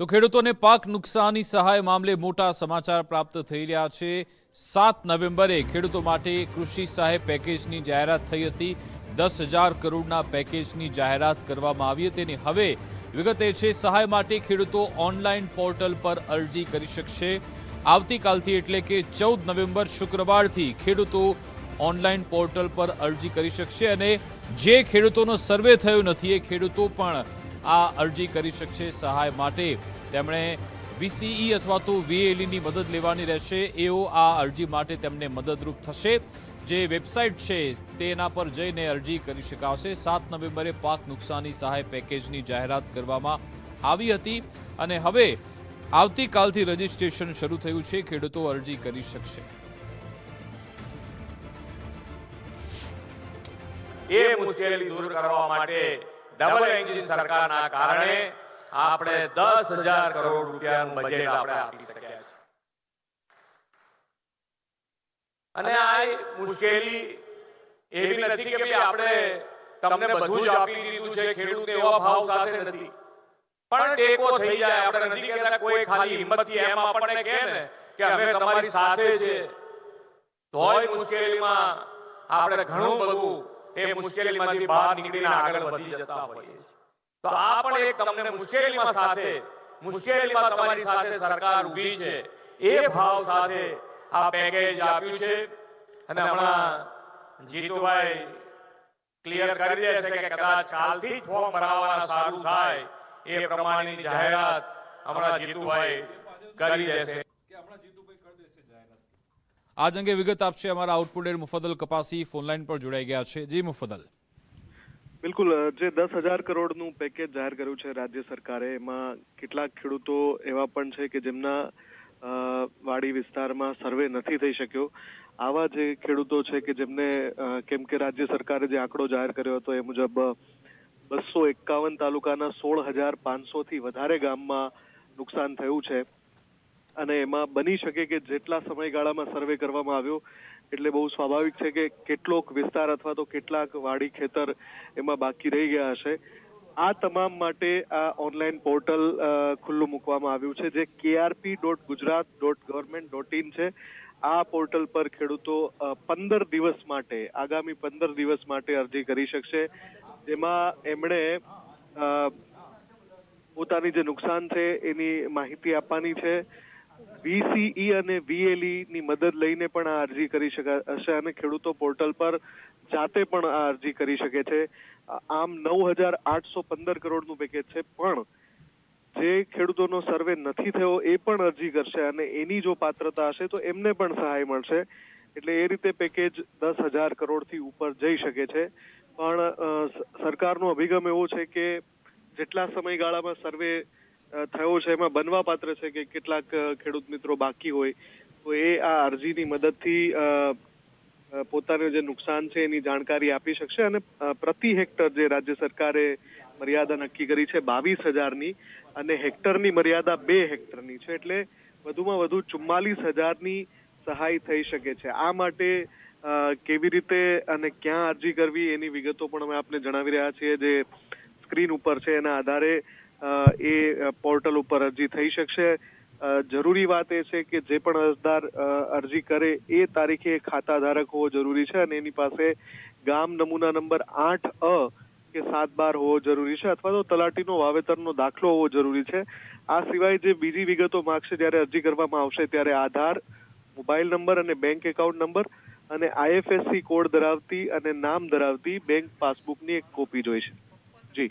તો ખેડૂતોને પાક નુકસાની સહાય મામલે મોટા સમાચાર પ્રાપ્ત થઈ રહ્યા છે. સાત નવેમ્બરે ખેડૂતો માટે કૃષિ સહાય પેકેજની જાહેરાત થઈ હતી. દસ હજાર કરોડના પેકેજની જાહેરાત કરવામાં આવી હતી અને હવે વિગત એ છે, સહાય માટે ખેડૂતો ઓનલાઈન પોર્ટલ પર અરજી કરી શકશે. આવતીકાલથી એટલે કે ચૌદ નવેમ્બર શુક્રવારથી ખેડૂતો ઓનલાઈન પોર્ટલ પર અરજી કરી શકશે અને જે ખેડૂતોનો સર્વે થયો નથી એ ખેડૂતો પણ આ અરજી કરી શકશે સહાય માટે. તેમણે વીસીઈ અથવા તો વીએલઈની મદદ લેવાની રહેશે. એઓ આ અરજી માટે તેમને મદદરૂપ થશે. જે વેબસાઇટ છે તેના પર જઈને અરજી કરી શકાશે. સાત નવેમ્બરે પાક નુકસાની સહાય પેકેજની જાહેરાત કરવામાં આવી હતી અને હવે આવતીકાલથી રજીસ્ટ્રેશન શરૂ થયું છે. ખેડૂતો અરજી કરી શકશે. એ મુશ્કેલી દૂર કરવા માટે ડબલ એન્જિન સરકારના કારણે આપણે દસ હજાર કરોડ રૂપિયાનું બજેટ આપણે આપી શક્યા છે અને આ મુશ્કેલી એવી નથી કે ભાઈ આપણે તમને બધું જ આપી દીધું છે, ખેડૂત એવા ભાવ સાથે નથી. પણ ટેકો થઈ જાય, આપણે નથી કહેતા કોઈ ખાલી હિંમતથી, એમ આપણને કહે ને કે અમે તમારી સાથે છે. તોય મુશ્કેલીમાં આપણે ઘણું બધું એ મુશ્કેલીમાંથી બહાર નીકળીને આગળ વધી જતા હોઈએ તો આ પણ એક તમને મુશ્કેલીમાં સાથે મુશ્કેલીમાં તમારી સાથે સરકાર ઊભી છે. એ ભાવ સાથે આ પેકેજ આપ્યું છે. અને હમણાં જીતુભાઈ ક્લિયર કરી દેશે કે કદાચ કાલથી ફોર્મ ભરાવાના સારું થાય એ પ્રમાણેની જાહેરાત હમણાં જીતુભાઈ કરી દેશે આજ અંગે વિગત આપશે અમારા આઉટપુટેડ મુફદલ કપાસી ફોનલાઈન પર જોડાઈ ગયા છે. જી મુફદલ બિલકુલ જે દસ હજાર કરોડનું પેકેજ જાહેર કર્યું છે રાજ્ય સરકારે, એમાં કેટલાક ખેડૂતો એવા પણ છે કે જેમના વાડી વિસ્તારમાં સર્વે નથી થઈ શક્યો. આવા જે ખેડૂતો છે કે જેમને કેમ કે રાજ્ય સરકારે જે આંકડો જાહેર કર્યો હતો એ મુજબ બસો એકાવન તાલુકાના સોળ હજાર પાંચસો થી વધારે ગામમાં નુકસાન થયું છે. અને એમાં બની શકે કે જેટલા સમયગાળામાં સર્વે કરવામાં આવ્યો, એટલે બહુ સ્વાભાવિક છે કે કેટલોક વિસ્તાર અથવા તો કેટલાક વાડી ખેતર એમાં બાકી રહી ગયા હશે. આ તમામ માટે આ ઓનલાઈન પોર્ટલ ખુલ્લું મૂકવામાં આવ્યું છે, જે KRP dot Gujarat dot government dot in છે. આ પોર્ટલ પર ખેડૂતો પંદર દિવસ માટે, આગામી પંદર દિવસ માટે અરજી કરી શકશે. જેમાં એમણે પોતાની જે નુકસાન છે એની માહિતી આપવાની છે. વીસીઈ અને વીએલઈ ની મદદ લઈને પણ આ અરજી કરી શકાશે અને ખેડૂતો પોર્ટલ પર જાતે પણ આ અરજી કરી શકે છે. આમ નવ હજાર આઠસો પંદર કરોડનું પેકેજ છે, પણ જે ખેડૂતોનો સર્વે નથી થયો એ પણ અરજી કરશે અને એની જો પાત્રતા હશે તો એમને પણ સહાય મળશે. એટલે એ રીતે પેકેજ દસ હજાર કરોડથી ઉપર જઈ શકે છે. પણ સરકારનો અભિગમ એવો છે કે જેટલા સમયગાળામાં સર્વે થયો છે. એમાં બનવા પાત્ર છે કે કેટલાક ખેડૂત મિત્રો બાકી હોય. તો એ આ અરજીની મદદથી પોતાનું જે નુકસાન છે એની જાણકારી આપી શકશે અને પ્રતિ હેક્ટર જે રાજ્ય સરકારે મર્યાદા નક્કી કરી છે બાવીસ હજારની અને હેક્ટરની મર્યાદા બે હેક્ટરની છે. એટલે વધુમાં વધુ ચુમ્માલીસ હજારની સહાય થઈ શકે છે. આ માટે કેવી રીતે અને ક્યાં અરજી કરવી એની વિગતો પણ અમે આપને જણાવી રહ્યા છીએ. જે સ્ક્રીન ઉપર છે એના આધારે એ પોર્ટલ ઉપર અરજી થઈ શકશે. જરૂરી વાત એ છે કે જે પણ અરજદાર અરજી કરે એ તારીખે ખાતા ધારક હોવો જરૂરી છે અને એની પાસે ગામ નમૂના નંબર આઠ અ કે સાત બાર હોવો જરૂરી છે અથવા તો તલાટીનો વાવેતરનો દાખલો હોવો જરૂરી છે. આ સિવાય જે બીજી વિગતો માગશે જ્યારે અરજી કરવામાં આવશે ત્યારે આધાર, મોબાઈલ નંબર અને બેંક એકાઉન્ટ નંબર અને આઈએફએસસી કોડ ધરાવતી અને નામ ધરાવતી બેંક પાસબુકની એક કોપી જોઈશે. જી.